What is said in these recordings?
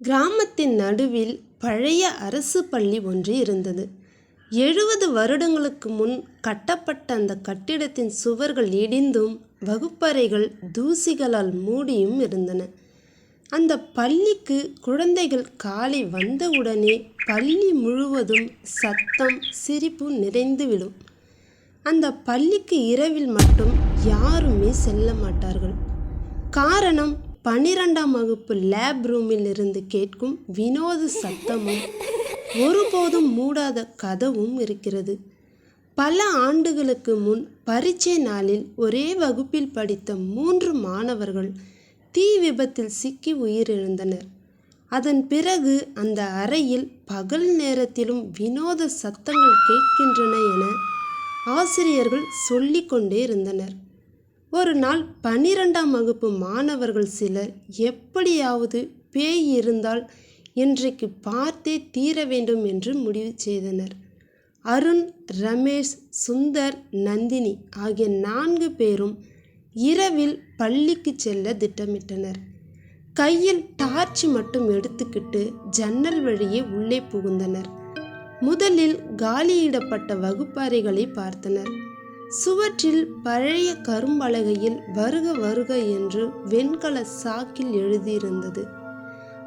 கிராமத்தின் நடுவில் பழைய அரசு பள்ளி ஒன்று இருந்தது. எழுபது வருடங்களுக்கு முன் கட்டப்பட்ட அந்த கட்டிடத்தின் சுவர்கள் இடிந்தும் வகுப்பறைகள் தூசிகளால் மூடியும் இருந்தன. அந்த பள்ளிக்கு குழந்தைகள் காலை வந்தவுடனே பள்ளி முழுவதும் சத்தம் சிரிப்பு நிறைந்து விடும். பள்ளிக்கு இரவில் மட்டும் யாருமே செல்ல மாட்டார்கள். காரணம் பன்னிரெண்டாம் வகுப்பு லேப் ரூமில் இருந்து கேட்கும் வினோத சத்தமும் ஒருபோதும் மூடாத கதவும் இருக்கிறது. பல ஆண்டுகளுக்கு முன் பரீட்சை நாளில் ஒரே வகுப்பில் படித்த மூன்று மாணவர்கள் தீ விபத்தில் சிக்கி உயிரிழந்தனர். அதன் பிறகு அந்த அறையில் பகல் நேரத்திலும் வினோத சத்தங்கள் கேட்கின்றன என ஆசிரியர்கள் சொல்லிக்கொண்டே இருந்தனர் ஒரு நாள் பன்னிரெண்டாம் வகுப்பு மாணவர்கள் சிலர் எப்படியாவது பேய் இருந்தால் இன்றைக்கு பார்த்தே தீர வேண்டும் என்று முடிவு செய்தனர். அருண் ரமேஷ் சுந்தர் நந்தினி ஆகிய நான்கு பேரும் இரவில் பள்ளிக்கு செல்ல திட்டமிட்டனர். கையில் டார்ச் மட்டும் எடுத்துக்கிட்டு ஜன்னல் வழியே உள்ளே புகுந்தனர். முதலில் காலியிடப்பட்ட வகுப்பறைகளை பார்த்தனர். சுவற்றில் பழைய கரும்பலகையில் வருக வருக என்று வெண்கல சாக்கில் எழுதியிருந்தது.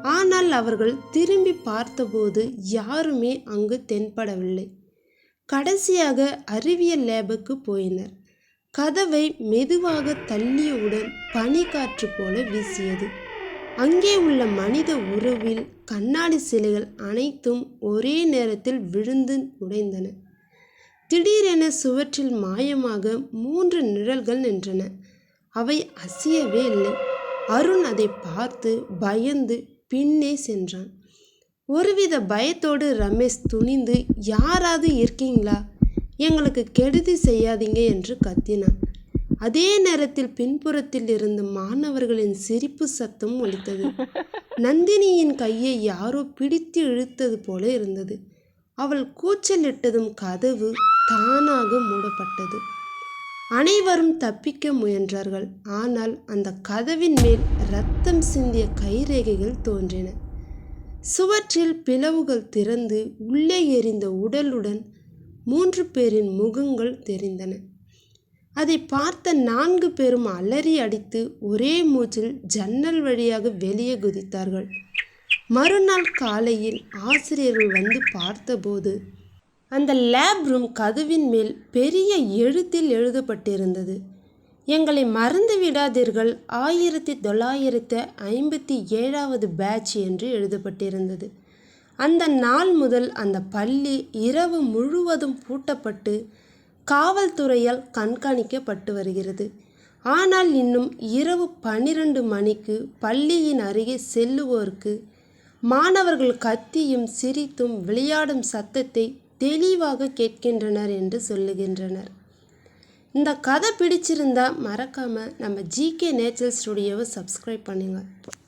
ஆனால் அவர்கள் திரும்பிப் பார்த்தபோது யாருமே அங்கு தென்படவில்லை. கடைசியாக அறிவியல் லேபுக்கு போயினர். கதவை மெதுவாகத் தள்ளியவுடன் பனிக்காற்று போல வீசியது. அங்கே உள்ள மனித உறவில் கண்ணாடி சிலைகள் அனைத்தும் ஒரே நேரத்தில் விழுந்து உடைந்தன. திடீரென சுவற்றில் மாயமாக மூன்று நிழல்கள் நின்றன. அவை அசையவே இல்லை. அருண் அதை பார்த்து பயந்து பின்னே சென்றான். ஒருவித பயத்தோடு ரமேஷ் துணிந்து யாராவது இருக்கீங்களா? எங்களுக்கு கெடுதி செய்யாதீங்க என்று கத்தினான். அதே நேரத்தில் பின்புறத்தில் இருந்து மாணவர்களின் சிரிப்பு சத்தம் ஒலித்தது. நந்தினியின் கையை யாரோ பிடித்து இழுத்தது போல இருந்தது. அவள் கூச்சலிட்டதும் கதவு தானாக மூடப்பட்டது. அனைவரும் தப்பிக்க முயன்றார்கள். ஆனால் அந்த கதவின் மேல் ரத்தம் சிந்திய கைரேகைகள் தோன்றின. சுவற்றில் பிளவுகள் திறந்து உள்ளே எரிந்த உடலுடன் மூன்று பேரின் முகங்கள் தெரிந்தன. அதைப் பார்த்த நான்கு பேரும் அலறி அடித்து ஒரே மூச்சில் ஜன்னல் வழியாக வெளியே குதித்தார்கள். மறுநாள் காலையில் ஆசிரியர்கள் வந்து பார்த்தபோது அந்த லேப் ரூம் கதவின் மேல் பெரிய எழுத்தில் எழுதப்பட்டிருந்தது எங்களை மறந்து விடாதீர்கள் ஆயிரத்தி தொள்ளாயிரத்து ஐம்பத்தி ஏழாவது பேட்ச் என்று எழுதப்பட்டிருந்தது. அந்த நாள் முதல் அந்த பள்ளி இரவு முழுவதும் பூட்டப்பட்டு காவல்துறையால் கண்காணிக்கப்பட்டு வருகிறது. ஆனால் இன்னும் இரவு பன்னிரண்டு மணிக்கு பள்ளியின் அருகே செல்லுவோருக்கு மாணவர்கள் கத்தியும் சிரித்தும் விளையாடும் சத்தத்தை தெளிவாக கேட்கின்றனர் என்று சொல்லுகின்றனர். இந்த கதை பிடிச்சிருந்தா மறக்காமல் நம்ம ஜிகே நேச்சுரல் நேச்சர் ஸ்டுடியோவை சப்ஸ்கிரைப் பண்ணுங்கள்